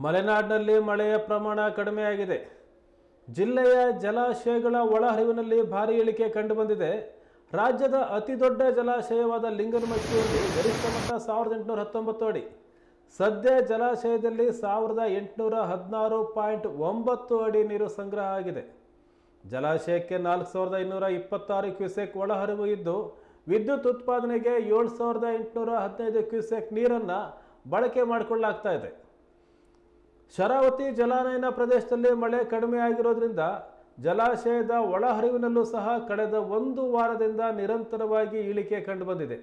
ಮಲೆನಾಡಿನಲ್ಲಿ ಮಳೆಯ ಪ್ರಮಾಣ ಕಡಿಮೆಯಾಗಿದೆ. ಜಿಲ್ಲೆಯ ಜಲಾಶಯಗಳ ಒಳಹರಿವಿನಲ್ಲಿ ಭಾರಿ ಇಳಿಕೆ ಕಂಡುಬಂದಿದೆ. ರಾಜ್ಯದ ಅತಿ ದೊಡ್ಡ ಜಲಾಶಯವಾದ ಲಿಂಗನಮಕ್ಕಿಯಲ್ಲಿ ಗರಿಷ್ಠ ಮಟ್ಟ ಸಾವಿರದ ಎಂಟುನೂರ ಹತ್ತೊಂಬತ್ತು ಅಡಿ. ಸದ್ಯ ಜಲಾಶಯದಲ್ಲಿ ಸಾವಿರದ ಎಂಟುನೂರ ಹದಿನಾರು ಪಾಯಿಂಟ್ ಒಂಬತ್ತು ಅಡಿ ನೀರು ಸಂಗ್ರಹ ಆಗಿದೆ. ಜಲಾಶಯಕ್ಕೆ ನಾಲ್ಕು ಸಾವಿರದ ಇನ್ನೂರ ಇಪ್ಪತ್ತಾರು ಕ್ಯೂಸೆಕ್ ಒಳಹರಿವು ಇದ್ದು, ವಿದ್ಯುತ್ ಉತ್ಪಾದನೆಗೆ ಏಳು ಸಾವಿರದ ಎಂಟುನೂರ ಹದಿನೈದು ಕ್ಯೂಸೆಕ್ ನೀರನ್ನು ಬಳಕೆ ಮಾಡಿಕೊಳ್ಳಲಾಗ್ತಾ ಇದೆ. ಶರಾವತಿ ಜಲಾನಯನ ಪ್ರದೇಶದಲ್ಲಿ ಮಳೆ ಕಡಿಮೆ ಆಗಿರೋದ್ರಿಂದ ಜಲಾಶಯದ ಒಳಹರಿವಿನಲ್ಲೂ ಸಹ ಕಳೆದ ಒಂದು ವಾರದಿಂದ ನಿರಂತರವಾಗಿ ಇಳಿಕೆ ಕಂಡುಬಂದಿದೆ